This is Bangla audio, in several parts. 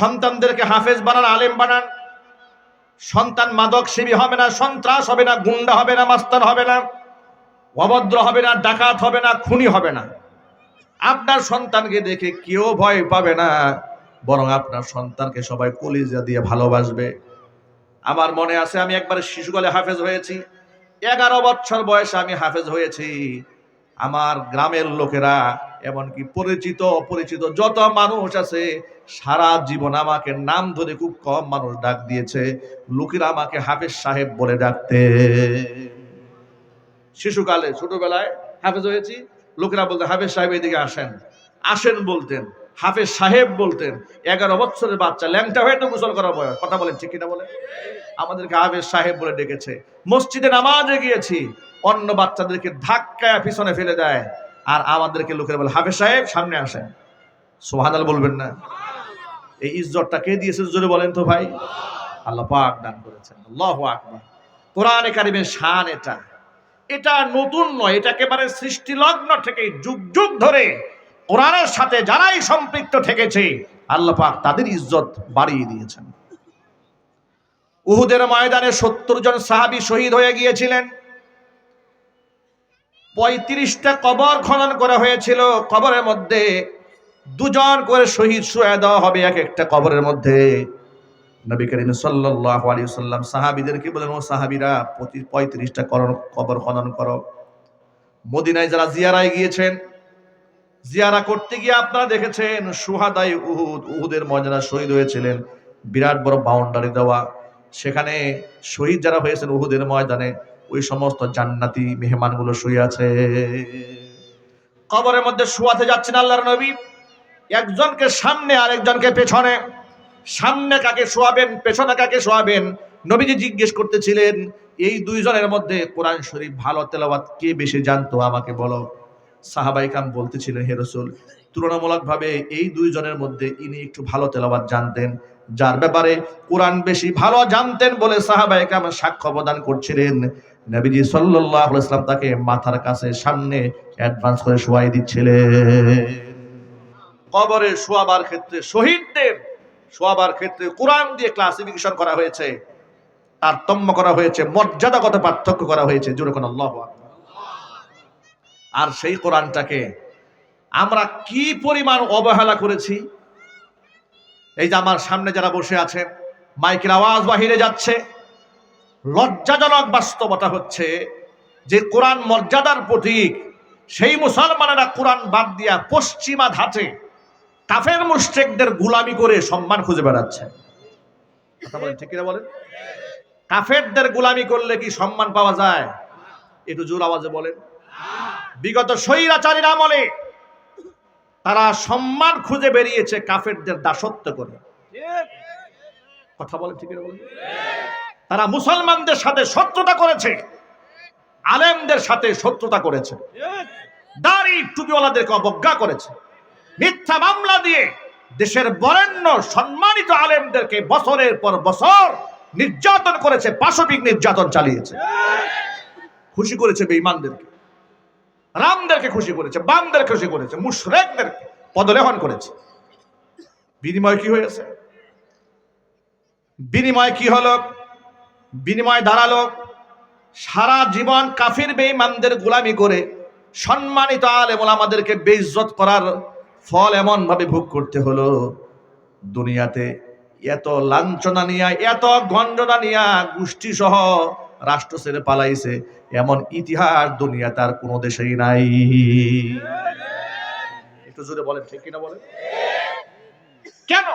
সন্তানদেরকে হাফেজ বানান, আলেম বানান। সন্তান মাদক সেবী হবে না, সন্ত্রাস হবে না, গুন্ডা হবে না, মাস্তান হবে না, অভদ্র হবে না, ডাকাত হবে না, খুনি হবে না। আপনার সন্তানকে দেখে কেউ ভয় পাবে না, বরং আপনার সন্তানকে সবাই কলিজা দিয়ে ভালোবাসবে। আমার মনে আছে, আমি একবার শিশুকালে হাফেজ হয়েছি। এগারো বছর বয়সে আমি হাফেজ হয়েছি। আমার গ্রামের লোকেরা এমনকি পরিচিত অপরিচিত যত মানুষ আছে, সারা জীবন আমাকে নাম ধরে খুব কম মানুষ ডাক দিয়েছে। লোকেরা আমাকে হাফেজ সাহেব বলে ডাকতে। শিশুকালে, ছোটবেলায় হাফেজ হয়েছি, লোকেরা বলতেন হাফেজ সাহেব এদিকে আসেন। আসেন বলতেন, হাফেজ সাহেব বলতেন, এগারো বছরের বাচ্চা, ল্যাংটা হয়ে তো গোসল করার বয়স। কথা বলেন ঠিক কিনা বলে আমাদেরকে হাফেজ সাহেব বলে ডেকেছে। মসজিদে নামাজে গিয়েছি, অন্য বাচ্চাদেরকে ধাক্কায় পিছনে ফেলে দেয়। আর আমাদেরকে লোকের বলে, হাফেজ সাহেব, সামনে আসেন। সোহানাল বলবেন না। এই ইজ্জতটা কে দিয়েছে, জোরে বলেন তো ভাই। আল্লাহ পাক দান করেছেন। আল্লাহ আকবার। কোরআনে কারিমের শান এটা। এটা নতুন নয়, এটা একেবারে সৃষ্টি লগ্ন থেকে যুগ যুগ ধরে কোরআনের সাথে যারাই সম্পৃক্ত থেকেছে, আল্লাহ পাক তাদের ইজ্জত বাড়িয়ে দিয়েছেন। উহুদের ময়দানে সত্তর জন সাহাবী শহীদ হয়ে গিয়েছিলেন। পঁয়ত্রিশটা কবর খনন করা হয়েছিল। কবরের মধ্যে দুজন করে শহীদ শুয়ে দেওয়া হবে এক একটা কবরের মধ্যে। নবী করিম সাল্লাল্লাহু আলাইহি সাল্লাম সাহাবীদেরকে বলেন, ও সাহাবীরা, প্রতি পঁয়ত্রিশটা করণ কবর খনন করো। মদিনায় যারা জিয়ারায় গিয়েছেন, জিয়ারা করতে গিয়ে আপনারা দেখেছেন সুহাদাই উহুদ, উহুদের মর্যাদা শহীদ হয়েছিলেন। বিরাট বড় বাউন্ডারি দেওয়া। সেখানে শহীদ যারা হয়েছেন উহুদের ময়দানে ওই সমস্ত জান্নাতি মেহমানগুলো শুয়ে আছে। কবরের মধ্যে শুয়াতে যাচ্ছেন আল্লাহর নবী। একজনকে সামনে আর একজনকে পেছনে। সামনে কাকে শোয়াবেন, পেছনে কাকে শোয়াবেন? নবীজি জিজ্ঞেস করতেছিলেন, এই দুইজনের মধ্যে কোরআন শরীফ ভালো তেলাওয়াত কে বেশি জানতো আমাকে বলো? সাহাবাইকাম বলতেছিলেন হে রসুল, তুলনামূলকভাবে এই দুইজনের মধ্যে ইনি একটু ভালো তেলাওয়াত জানতেন। যার ব্যাপারে কোরআন বেশি ভালো জানতেন বলে সাহাবাইকাম সাক্ষ্য প্রদান করছিলেন। নবীজি সাল্লাল্লাহু আলাইহি সাল্লাম তাকে মাথার কাছে সামনে অ্যাডভান্স করে শোয়াই দিচ্ছিলেন। কবরে শোয়াবার ক্ষেত্রে শহীদদের শোয়াবার ক্ষেত্রে কোরআন দিয়ে ক্লাসিফিকেশন করা হয়েছে। তারতম্য করা হয়েছে মর্যাদাগত পার্থক্য করা হয়েছে, জোরে কোন আল্লাহ আর সেই কোরআনটাকে আমরা কি পরিমাণ অবহেলা করেছি? এই যে আমার সামনে যারা বসে আছেন, মাইকের আওয়াজ বাহিরে যাচ্ছে। লজ্জাজনক বাস্তবতা হচ্ছে যে কোরআন মর্যাদার প্রতীক, সেই মুসলমানেরা কোরআন বাদ দিয়া পশ্চিমা ধাঁচে কাফের মুশ্রেকদের গুলামি করে সম্মান খুঁজে বেড়াচ্ছে। বলেন কাফেরদের গুলামি করলে কি সম্মান পাওয়া যায়? একটু জোর আওয়াজে বলেন। বিগত স্বৈরাচারীর আমলে তারা সম্মান খুঁজে বেরিয়েছে কাফেরদের দাসত্ব করে। কথা বলেন, ঠিক বলেন? তারা মুসলমানদের সাথে শত্রুতা করেছে, আলেমদের সাথে শত্রুতা করেছে। দাড়ি টুপিওয়ালাদেরকে অবজ্ঞা করেছে। মিথ্যা মামলা দিয়ে দেশের বরেণ্য সম্মানিত আলেমদেরকে বছরের পর বছর নির্যাতন করেছে, পাশবিক নির্যাতন চালিয়েছে। খুশি করেছে বেঈমানদেরকে। রামদেরকে খুশি করেছে, বামদেরকে খুশি করেছে, মুশরেকদেরকে পদলেহন করেছে। বিনিময় কি হয়েছে? বিনিময় কি হলো? বিনিময় দাঁড়াল। সারা জীবন কাফির বেঈমানদের গোলামি করে সম্মানিত আলেম আমাদেরকে বেইজ্জত করার ফল এমন ভাবে ভোগ করতে হলো। দুনিয়াতে এত লাঞ্ছনা নিয়া, এত গঞ্জনা নিয়া গোষ্ঠী সহ রাষ্ট্র ছেড়ে পালাইছে, এমন ইতিহাস দুনিয়া তার কোনো দেশেই নাই। একটু জোরে বলেন, ঠিক কিনা বলেন? কেন?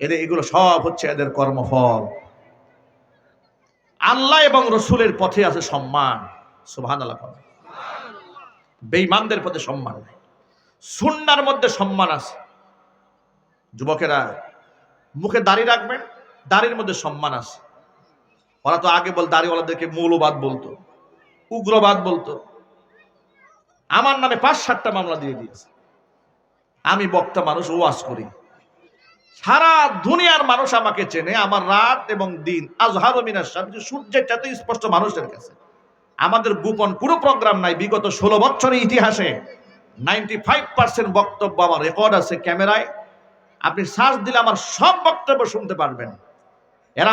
এদের এগুলো সব হচ্ছে এদের কর্মফল। আল্লাহ এবং রসুলের পথে আছে সম্মান। সুবহান আল্লাহ বেঈমানদের পথে সম্মান নাই। সুন্নার মধ্যে সম্মান আছে। যুবকেরা, মুখে দাড়ি রাখবেন, দাড়ির মধ্যে সম্মান আছে। ওরা তো আগে বল, দাড়িওয়ালাদেরকে মৌলবাদ বলতো, উগ্রবাদ বলতো। আমার নামে পাঁচ সাতটা মামলা দিয়ে দিয়েছে। আমি বক্তা মানুষ, ওয়াজ করি। সারা দুনিয়ার মানুষ আমাকে চেনে, আমার রাত এবং দিন। আজহার মিনার সামনে সূর্যের চাতে স্পষ্ট মানুষের কাছে। আমাদের গোপন কোনো প্রোগ্রাম নাই, বিগত ষোলো বছরের ইতিহাসে। নাইনটি ফাইভ পার্সেন্ট বক্তব্য আমার রেকর্ড আছে ক্যামেরায়। আপনি সার্চ দিলে আমার সব বক্তব্য শুনতে পারবেন। এরা